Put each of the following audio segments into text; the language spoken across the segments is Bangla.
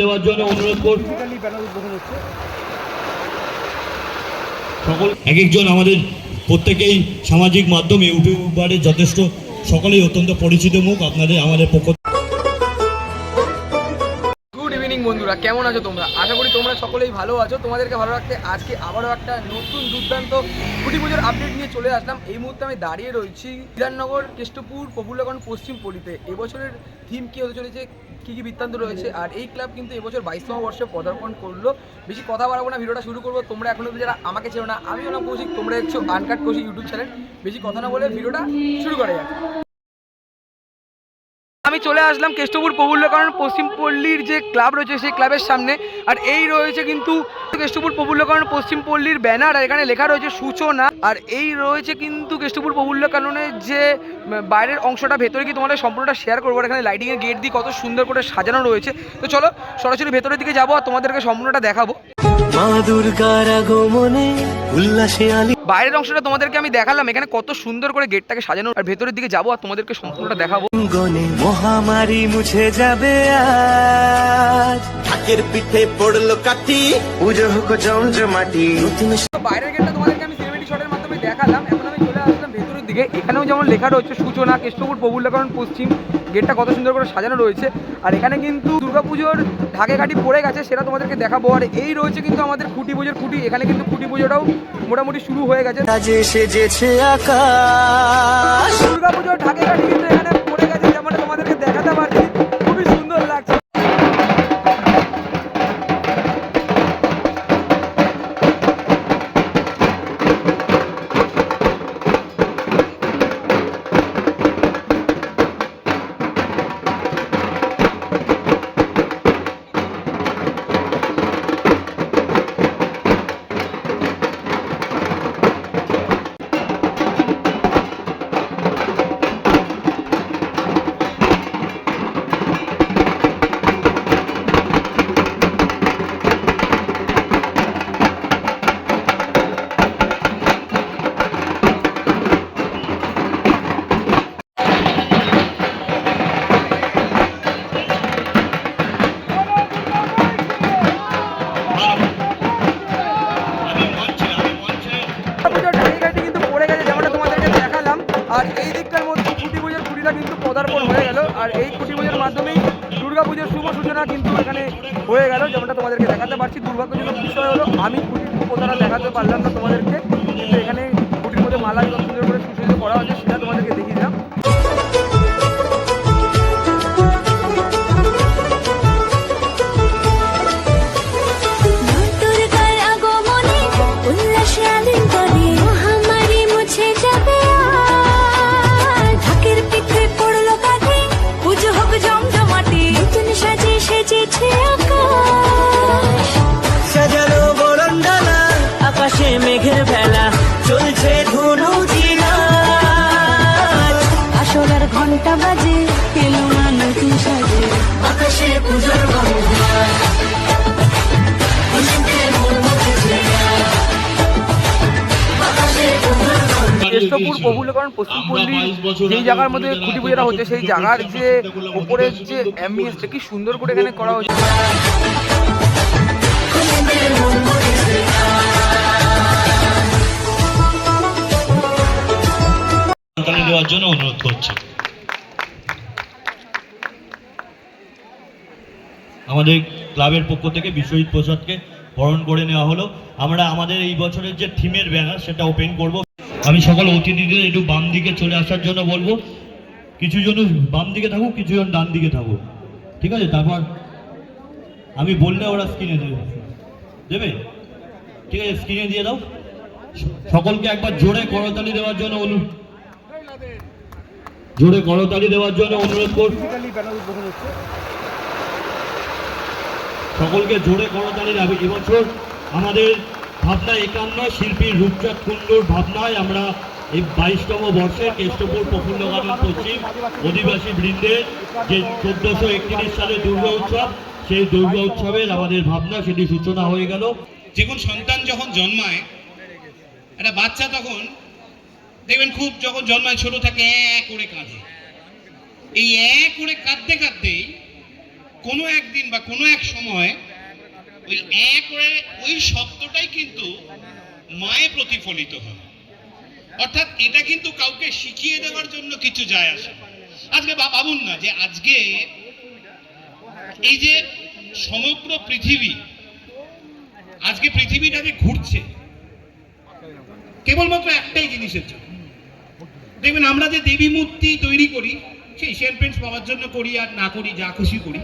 দেওয়ার জন্য অনুরোধ করব। সকল এক একজন আমাদের প্রত্যেকেই সামাজিক মাধ্যমে, ইউটিউবারে যথেষ্ট, সকলেই অত্যন্ত পরিচিত মুখ, আপনাদের আমাদের পক্ষ বন্ধুরা, কেমন আছো তোমরা? আশা করি তোমরা সকলেই ভালো আছো। তোমাদেরকে ভালো রাখতে আজকে আবারও একটা নতুন দুর্দান্ত কুটি পুজোর আপডেট নিয়ে চলে আসলাম। এই মুহূর্তে আমি দাঁড়িয়ে রয়েছি বিধাননগর কেষ্টপুর, প্রফুল্লগঞ্জ, পশ্চিম পল্লীতে। এবছরের থিম কী হতে চলেছে? কী কী বৃত্তান্ত রয়েছে? আর এই ক্লাব কিন্তু এবছর বাইশতম বর্ষে পদার্পণ করল। বেশি কথা বাড়াবো না, ভিডিওটা শুরু করব। তোমরা এখন যারা আমাকে চেনো না, আমি হলাম কৌশিক। তোমরা দেখছ আনকাট কৌশিক ইউটিউব চ্যানেল বেশি কথা না বলে ভিডিওটা শুরু করা যাক। আমি চলে আসলাম কেষ্টপুর প্রফুল্লকরণ পশ্চিম পল্লীর যে ক্লাব রয়েছে সেই ক্লাবের সামনে। আর এই রয়েছে কিন্তু কেষ্টপুর প্রফুল্লকরণ পশ্চিম পল্লীর ব্যানার, আর এখানে লেখা রয়েছে সূচনা। আর এই রয়েছে কিন্তু কেষ্টপুর প্রফুল্লকরণের যে বাইরের অংশটা, ভেতরে কি তোমাদের সম্পূর্ণটা শেয়ার করব। এখানে লাইটিংয়ের গেট দিয়ে কত সুন্দর করে সাজানো রয়েছে। তো চলো, সরাসরি ভেতরের দিকে যাব আর তোমাদেরকে সম্পূর্ণটা দেখাবো। মা দুর্গার আগমনে উল্লাসে আলি বাইরের অংশটা তোমাদেরকে আমি দেখালাম এখানে কত সুন্দর করে গেটটাকে সাজানো। আর ভেতরের দিকে যাব আর তোমাদেরকে সম্পূর্ণটা দেখাবো। গনে মহামারী মুছে যাবে আজ। ঢাকের পিঠে পড়ল কাঠি। পুজো হোক জমজমাটি। বাইরের গেটটা তোমাদেরকে আমি সিনেমেটিক শটের মাধ্যমে দেখালাম। এখন আমি চলে আসলাম ভেতরের দিকে। এখানেও যেমন লেখা রয়েছে সূচনা কেষ্টপুর প্রফুল্লকরণ পশ্চিম গেটটা কত সুন্দর করে সাজানো রয়েছে। আর এখানে কিন্তু দুর্গাপুজোর ঢাকে ঘাটি পড়ে গেছে সেটা তোমাদেরকে দেখাবো। আর এই রয়েছে কিন্তু আমাদের খুঁটি পুজোর খুঁটি। এখানে কিন্তু খুঁটি পুজোটাও মোটামুটি শুরু হয়ে গেছে। দুর্গাপুজোর ঢাকে ঘাটি কিন্তু এখানে এখানে হয়ে গেল, যেমনটা তোমাদেরকে দেখাতে পারছি। দুর্ভাগ্যজনক বিষয় হলো, আমি উপদারা দেখাতে পারলাম না তোমাদেরকে। কিন্তু এখানে খুঁটির মধ্যে মালা কেষ্টপুর প্রফুল্লকরণ পশ্চিম পল্লীর যেই জায়গার মধ্যে খুঁটি পুজোটা হচ্ছে সেই জায়গার যে উপরের যে অ্যাম্বিয়েন্সটা কি সুন্দর করে এখানে করা হচ্ছে। দেওয়ার জন্য অনুরোধ করছি। আমাদের ক্লাবের পক্ষ থেকে বিশ্বজিৎ প্রসাদকে বরণ করে নেওয়া হলো। আমরা আমাদের এই বছরের যে থিমের ব্যানার সেটা ওপেন করব। আমি সকল অতিথিদের একটু বাম দিকে চলে আসার জন্য বলব, কিছু জন বাম দিকে থাকুক, কিছু জন ডান দিকে থাকুক। ঠিক আছে? তারপর আমি বললে ওরা স্ক্রিনে দেবে। দেবে? ঠিক আছে, স্ক্রিনে দিয়ে দাও। সকলকে একবার জোরে করতালি দেওয়ার জন্য অনুরোধ জোরে করতালি দেওয়ার জন্য অনুরোধ কর সকলকে জোরে করতালি দাবি। এবছর আমাদের ভাবনা একান্ন শিল্পী রূপচাঁদ কুণ্ডুর ভাবনায় আমরা এই বাইশতম বর্ষে কেষ্টপুর প্রফুল্ল গানন পশ্চিম অধিবাসী বৃন্দের যে চোদ্দশো একত্রিশ সালে দুর্গা উৎসব, সেই দুর্গা উৎসবের আমাদের ভাবনা, সেটি সূচনা হয়ে গেল। যে কোনো সন্তান যখন জন্মায়, একটা বাচ্চা তখন, দেখবেন খুব যখন জন্মায়, ছোট থাকে এ করে কাঁদে। এই এক করে কাঁদতে কাঁদতেই কোনো একদিন বা কোনো এক সময় ওই করে ওই শব্দটাই কিন্তু মায়ে প্রতিফলিত হয়। অর্থাৎ এটা কিন্তু কাউকে শিখিয়ে দেওয়ার জন্য কিছু যায় আসে। আজকে ভাবুন না যে আজকে এই যে সমগ্র পৃথিবী, আজকে পৃথিবীটা যে ঘুরছে, কেবলমাত্র একটাই জিনিসের জন্য। দেখবেন আমরা যে দেবী মূর্তি তৈরি করি, সেই সেল পেন্টস পাওয়ার জন্য করি আর না করি, যা খুশি করি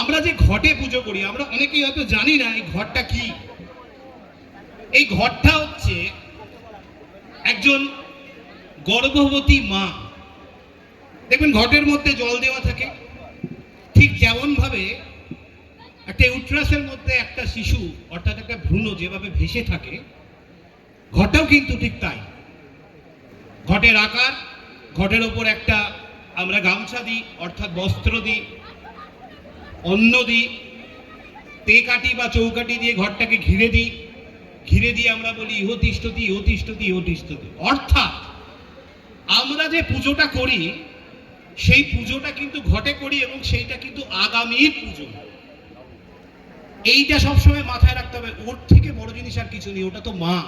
আমরা যে ঘটে পুজো করি, আমরা অনেকেই হয়তো জানি না এই ঘরটা কি। এই ঘরটা হচ্ছে একজন গর্ভবতী মা। দেখবেন ঘটের মধ্যে জল দেওয়া থাকে। ঠিক যেমন ভাবে একটা ইউট্রাসের মধ্যে একটা শিশু, অর্থাৎ একটা ভ্রূণ যেভাবে ভেসে থাকে, ঘরটাও কিন্তু ঠিক তাই। ঘটের আকার, ঘটের ওপর একটা আমরা গামছা দিই, অর্থাৎ বস্ত্র দিই অন্ন দিই তে কাটি বা চৌকাটি দিয়ে ঘরটাকে ঘিরে দিই। ঘিরে দিয়ে আমরা বলি, ইহতিষ্ঠতি ইহতিষ্ঠতি ইহতিষ্ঠতি। অর্থাৎ আমরা যে পুজোটা করি, সেই পুজোটা কিন্তু ঘটে করি এবং সেইটা কিন্তু আগামীর পুজো। এইটা সবসময় মাথায় রাখতে হবে, ওর থেকে বড় জিনিস আর কিছু নেই, ওটা তো মা।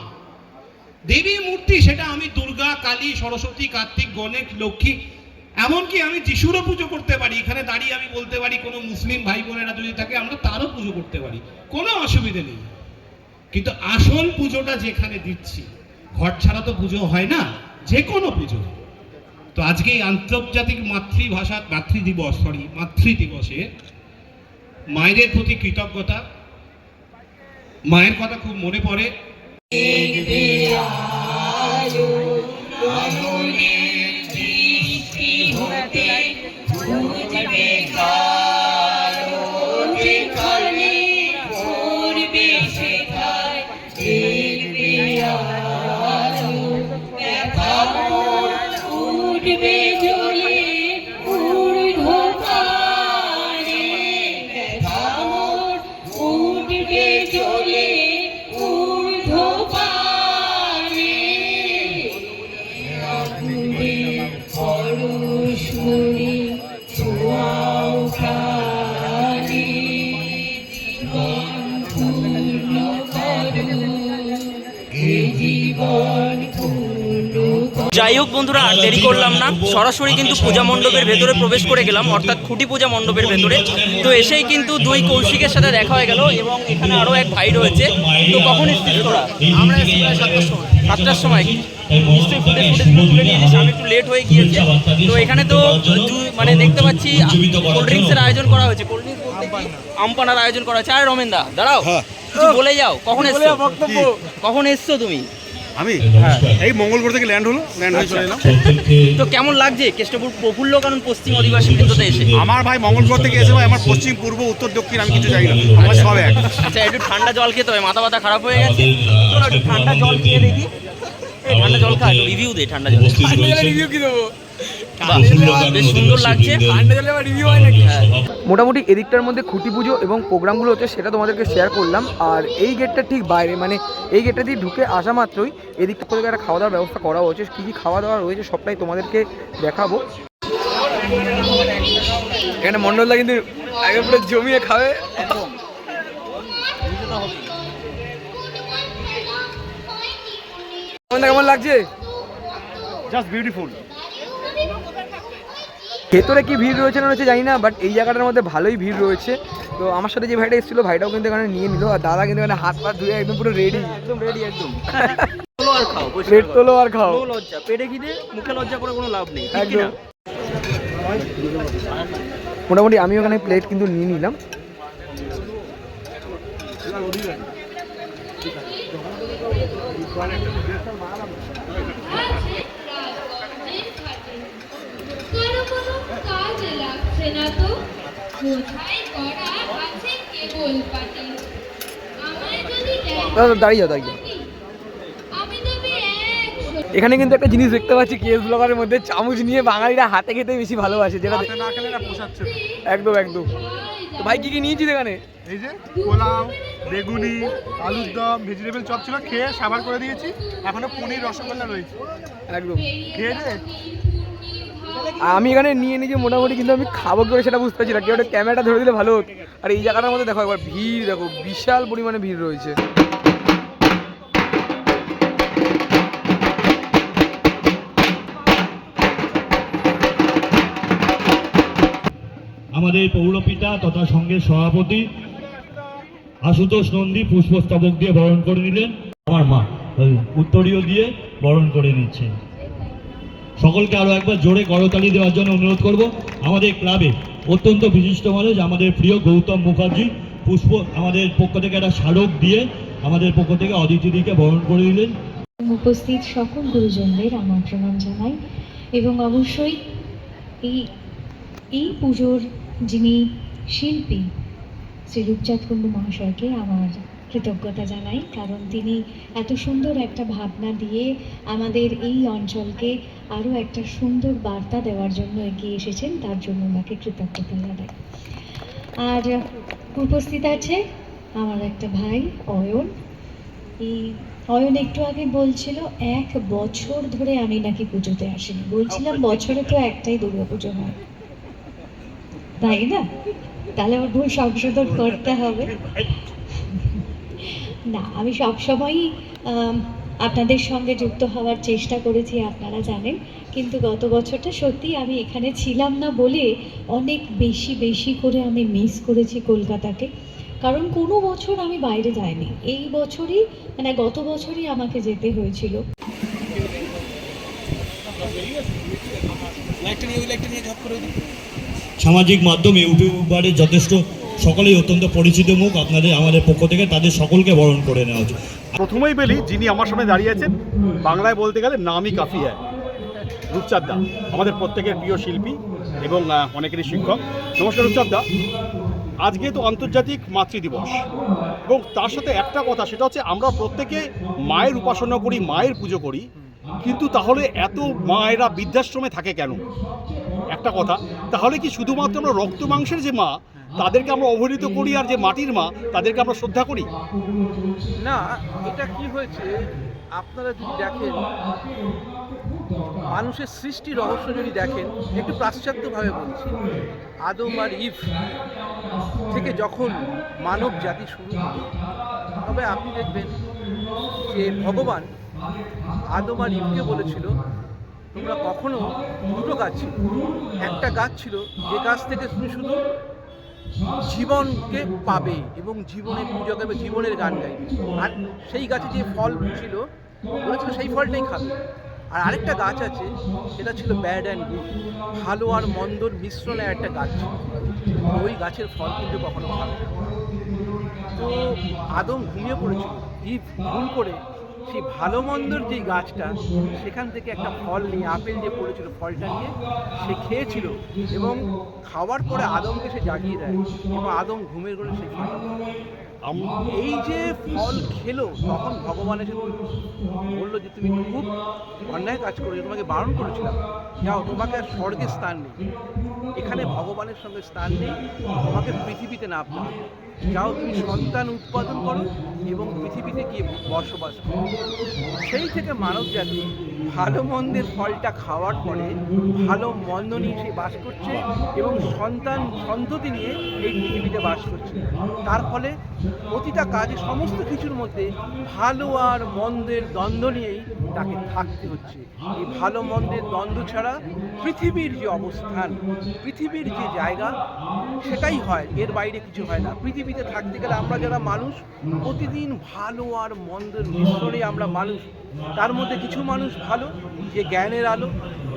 দেবী মূর্তি, সেটা আমি দুর্গা, কালী, সরস্বতী, কার্তিক, গণেশ, লক্ষ্মী এমনকি আমি যিশুরও পুজো করতে পারি, এখানে দাঁড়িয়ে আমি বলতে পারি, কোনো মুসলিম ভাই বোনেরা যদি থাকে, আমরা তারও পুজো করতে পারি। কোনো অসুবিধে নেই। কিন্তু আসল পুজোটা যেখানে দিচ্ছি, ঘর ছাড়া তো পুজো হয় না যে কোনো পুজো। তো আজকে এই আন্তর্জাতিক মাতৃভাষা মাতৃ দিবস সরি মাতৃ দিবসে মায়েদের প্রতি কৃতজ্ঞতা। মায়ের কথা খুব মনে পড়ে। বন্ধুরা আর দেরি করলাম না। সরাসরি কিন্তু পূজা মণ্ডপের ভেতরে প্রবেশ করে গেলাম অর্থাৎ খুঁটি পূজা মণ্ডপের ভেতরে। তো এসেই কিন্তু দুই কৌশিকের সাথে দেখা হয়ে গেল এবং এখানে আরও এক ভাই রয়েছে। তো কখন এসেছিস তোরা? আমরা সাতটার সময়। নিশ্চয়ই ফুটে ফুটে তুলে নিয়েছিস আমি একটু লেট হয়ে গিয়েছে। তো এখানে তো মানে দেখতে পাচ্ছি কোল্ড ড্রিঙ্কসের আয়োজন করা হয়েছে। কোল্ড ড্রিঙ্কস আমপানার আয়োজন করা হয়েছে। আরে রমেন দা দাঁড়াও কিছু বলে যাও কখন এসছো? কখন এসছো তুমি? আমি? হ্যাঁ। এই মঙ্গলপুর থেকে ল্যান্ড হলো ল্যান্ড হয়ে চলে এলাম। তো কেমন লাগছে কেষ্টপুর প্রফুল্ল কারণ পশ্চিম আদিবাসী কেন্দ্রতে এসে? আমার ভাই মঙ্গলপুর থেকে এসে ভাই আমার পশ্চিম পূর্ব উত্তর দক্ষিণ আমি কিছু জানি না। আমার সব এক। আচ্ছা একটু ঠান্ডা জল খেতে হবে মাথা ব্যথা খারাপ হয়ে গেছে। ঠান্ডা জল খেয়ে দেখি। ঠান্ডা জল খা রিভিউ দে ঠান্ডা জল। রিভিউ কি দেবো? সুন্দর লাগছে। ঠান্ডা জলে আবার রিভিউ হয় নাকি। মোটামুটি এদিকটার মধ্যে খুঁটি পুজো এবং প্রোগ্রামগুলো হচ্ছে সেটা তোমাদেরকে শেয়ার করলাম। আর এই গেটটা ঠিক বাইরে মানে এই গেটটা দিয়ে ঢুকে আসা মাত্রই এদিকটা থেকে একটা খাওয়া দাওয়ার ব্যবস্থা করা হয়েছে। কী কী খাওয়া দাওয়া রয়েছে সবটাই তোমাদেরকে দেখাবো। এখানে মন্ডলদা কিন্তু পুরো জমিয়ে খাবে। কেমন লাগছে? জাস্ট বিউটিফুল ভেতরে কি ভিড় রয়েছে না রয়েছে জানি না বাট এই জায়গাটার মধ্যে ভালোই ভিড় রয়েছে। তো আমার সাথে যে ভাইটা এসেছিল ভাইটাও কিন্তু এখানে নিয়ে নিল আর দাদা কিন্তু এখানে হাত পা ধুয়ে একদম পুরো রেডি একদম রেডি একদম। আর খাও পরিষ্কার প্লেট তোলো আর খাও। লজ্জা পেটে খিদে মুখে লজ্জা করে কোনো লাভ নেই একদম। মোটামুটি আমি ওখানে প্লেট কিন্তু নিয়ে নিলাম। কারও কোনো কাজে লাগছে না তো বোঝাই করা আছে কেবল পাটি আমায় যদি দাদা দাঁড়িয়ে যাও দাঁড়িয়ে এখানে কিন্তু একটা জিনিস দেখতে পাচ্ছি কেস ব্লগারের মধ্যে চামচ নিয়ে বাঙালিরা হাতে খেতে বেশি ভালোবাসে যেটা। একদম একদম। তো ভাই কি কি নিয়েছিস এখানে? এই যে পোলাও বেগুনি আলুর দম ভেজিটেবল চপ ছিল খেয়ে সাবার করে দিয়েছি। এখনও পনির রসগোল্লা রয়েছে। একদম। খেয়ে আমি এখানে নিয়ে নিজে মোটামুটি, কিন্তু আমি খাব করে সেটা বুঝতে পারছি না। কেউ একটা ক্যামেরাটা ধরে দিলে ভালো হতো। আর এই জায়গাটার মধ্যে দেখো একবার ভিড়, দেখো বিশাল পরিমাণে ভিড় রয়েছে। আমাদের পৌরপিতা তথা সঙ্গে সভাপতি আশুতোষ নন্দী পুষ্পস্তবক দিয়ে বরণ করে নিলেন। আমার মা, উত্তরীয় দিয়ে বরণ করে নিচ্ছেন। সকলকে আরও একবার জোরে করতালি দেওয়ার জন্য অনুরোধ করব। আমাদের ক্লাবে অত্যন্ত বিশিষ্ট মানুষ, আমাদের প্রিয় গৌতম মুখার্জি, পুষ্প, আমাদের পক্ষ থেকে একটা স্মারক দিয়ে আমাদের পক্ষ থেকে অদিতিদিকে বরণ করে দিলেন উপস্থিত সকল গুরুজনদের আমার প্রণাম জানাই এবং অবশ্যই এই এই পুজোর যিনি শিল্পী, শ্রী রূপচাঁদ কুণ্ডু মহাশয়কে আমার কৃতজ্ঞতা জানাই, কারণ তিনি এত সুন্দর একটা ভাবনা দিয়ে আমাদের এই অঞ্চলকে আরও একটা সুন্দর বার্তা দেওয়ার জন্য এগিয়ে এসেছেন, তার জন্য ওনাকে কৃতজ্ঞতা জানাই। আর উপস্থিত আছে আমার একটা ভাই, অয়ন। এই অয়ন একটু আগে বলছিল, এক বছর ধরে আমি নাকি পুজোতে আসিনি। বলছিলাম, বছরে তো একটাই দুর্গা পুজো হয়। তাই না? তাহলে আমার ভুল সংশোধন করতে হবে। না, আমি সবসময়ই আপনাদের সঙ্গে যুক্ত হওয়ার চেষ্টা করেছি, আপনারা জানেন। কিন্তু গত বছরটা সত্যি আমি এখানে ছিলাম না বলে অনেক বেশি বেশি করে আমি মিস করেছি কলকাতাকে। কারণ কোনো বছর আমি বাইরে যাইনি। এই বছরই মানে গত বছরই আমাকে যেতে হয়েছিল। সামাজিক মাধ্যম, ইউটিউবারে যথেষ্ট সকলেই অত্যন্ত পরিচিত মুখ, আপনাদের, আমাদের পক্ষ থেকে তাদের সকলকে বরণ করে নেওয়া উচিত। প্রথমেই বলি, যিনি আমার সামনে দাঁড়িয়ে আছেন, বাংলায় বলতে গেলে নামই কাফি হ্যায় রূপচাঁদ দা, আমাদের প্রত্যেকের প্রিয় শিল্পী এবং অনেকেরই শিক্ষক। নমস্কার রূপচাঁদ দা। আজকে তো আন্তর্জাতিক মাতৃ দিবস। এবং তার সাথে একটা কথা, সেটা হচ্ছে আমরা প্রত্যেকে মায়ের উপাসনা করি, মায়ের পুজো করি, কিন্তু তাহলে এত মায়েরা বৃদ্ধাশ্রমে থাকে কেন? একটা কথা, তাহলে কি শুধুমাত্র আমরা রক্ত মাংসের যে মা তাদেরকে আমরা অবহেলিত করি আর যে মাটির মা, তাদেরকে আমরা শ্রদ্ধা করি। না, এটা কি হয়েছে? আপনারা যদি দেখেন, মানুষের সৃষ্টি রহস্য যদি দেখেন, একটু পাশ্চাত্যভাবে বলছি। আদম আর ইফ থেকে যখন মানব জাতি শুরু হলো, তবে আপনি দেখবেন যে ভগবান আদম আর ইফকে বলেছিল, তোমরা কখনো দুটো গাছ ছিল। একটা গাছ ছিল যে গাছ থেকে তুমি শুধু জীবনকে পাবে এবং জীবনে পূজা করবে জীবনের গান গাইবে। আর সেই গাছে যে ফল ছিল বলেছিল সেই ফলটাই খাবে। আর আরেকটা গাছ আছে, সেটা ছিল ব্যাড অ্যান্ড গুড। ভালো আর মন্দর মিশ্রণে একটা গাছ ছিল। ওই গাছের ফল কিন্তু কখনো খাবে তো আদম ঘুমিয়ে পড়েছিল। ঈদ ভুল করে সেই ভালো মন্দর যেই গাছটা সেখান থেকে একটা ফল নিয়ে আপেল যে পড়েছিল ফলটা নিয়ে সে খেয়েছিল এবং খাওয়ার পরে আদমকে সে জাগিয়ে দেয় এবং আদম ঘুমের করে সে আম- এই যে ফল খেলো তখন ভগবান এসে বলল যে তুমি খুব অন্যায় কাজ করেছ তোমাকে বারণ করেছিলাম। যাও তোমাকে আর স্বর্গে স্থান নেই। এখানে ভগবানের সঙ্গে স্থান নেই তোমাকে পৃথিবীতে নামতে হবে। যাও তুমি সন্তান উৎপাদন করো এবং পৃথিবীতে গিয়ে বসবাস করো। সেই থেকে মানব জাতি ভালো মন্দের ফলটা খাওয়ার পরে ভালো মন্দ নিয়ে সে বাস করছে এবং সন্তান সন্ততি নিয়ে এই পৃথিবীতে বাস করছে। তার ফলে প্রতিটা কাজে সমস্ত কিছুর মধ্যে ভালো আর মন্দের দ্বন্দ্ব নিয়েই তাকে থাকতে হচ্ছে। এই ভালো মন্দের দ্বন্দ্ব ছাড়া পৃথিবীর যে অবস্থান, পৃথিবীর যে জায়গা, সেটাই হয়, এর বাইরে কিছু হয় না। পৃথিবীতে থাকতে গেলে আমরা যারা মানুষ, প্রতিদিন ভালো আর মন্দের মিশ্রণে আমরা মানুষ। তার মধ্যে কিছু মানুষ ভালো, যে জ্ঞানের আলো,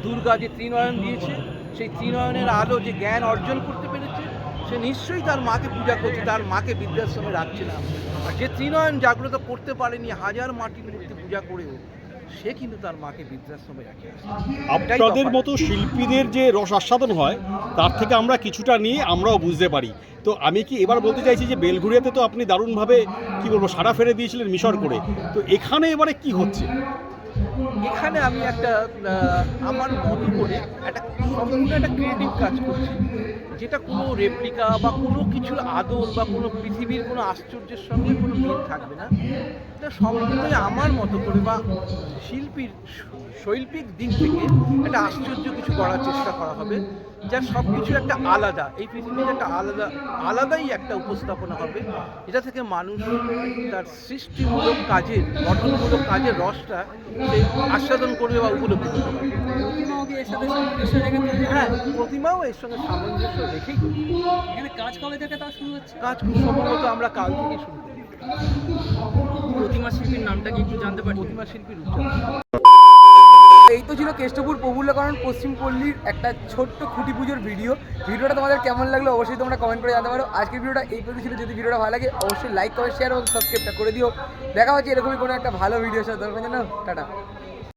দুর্গা যে ত্রিনয়ন দিয়েছে, সেই ত্রিনয়নের আলো যে জ্ঞান অর্জন করতে পেরেছে, সে নিশ্চয়ই তার মাকে পূজা করছে, তার মাকে বৃদ্ধাশ্রমে রাখছে না। আর যে ত্রিনয়ন জাগ্রত করতে পারেনি, হাজার মাটির মূর্তি পূজা করেও সে কিন্তু তার মাকে বৃদ্ধাশ্রমে রাখে আপনাদের মতো শিল্পীদের যে রস আস্বাদন হয়, তার থেকে আমরা কিছুটা নিয়ে আমরাও বুঝতে পারি। তো আমি কি এবার বলতে চাইছি যে বেলঘুরিয়াতে তো আপনি দারুণভাবে, কি বলব সারা ফেরে দিয়েছিলেন মিশর করে। তো এখানে এবারে কি হচ্ছে? এখানে আমি একটা আমার মতো করে একটা সম্পূর্ণ একটা ক্রিয়েটিভ কাজ করছি। যেটা কোনো রেপ্লিকা বা কোনো কিছুর আদল বা কোনো পৃথিবীর কোনো আশ্চর্যের সঙ্গে কোনো মিল থাকবে না। এটা সম্পূর্ণই আমার মতো করে বা শিল্পীর, শৈল্পিক দিক থেকে একটা আশ্চর্য কিছু করার চেষ্টা করা হবে। যার সব কিছু একটা আলাদা। এই পৃথিবীর একটা আলাদা আলাদাই একটা উপস্থাপনা হবে। এটা থেকে মানুষ তার সৃষ্টিমূলক কাজের গঠনমূলক কাজের রসটা সে আস্বাদন করবে বা উপলব্ধি করতে পারবে? হ্যাঁ প্রতিমাও এর সঙ্গে সামঞ্জস্য রেখেই এখানে কাজ কবে থেকে তা শুরু হচ্ছে? কাজ সম্ভবত আমরা কাল থেকে শুরু করি প্রতিমা শিল্পীর নামটা কি একটু জানতে পারি প্রতিমা শিল্পীর উচ্চারণ। এই তো ছিল কেষ্টপুর প্রফুল্লকরণ পশ্চিম পল্লীর একটা ছোট্ট খুঁটি পুজোর ভিডিও ভিডিওটা তোমাদের কেমন লাগল অবশ্যই তোমরা কমেন্ট করে জানতে পারো। আজকের ভিডিওটা এই পর্যন্ত ছিল। যদি ভিডিওটা ভালো লাগে, অবশ্যই লাইক কমেন্ট শেয়ার এবং সাবস্ক্রাইবটা করে দিও। দেখা হচ্ছে এরকমই কোনো একটা ভালো ভিডিও সাথে। দরকার টাটা।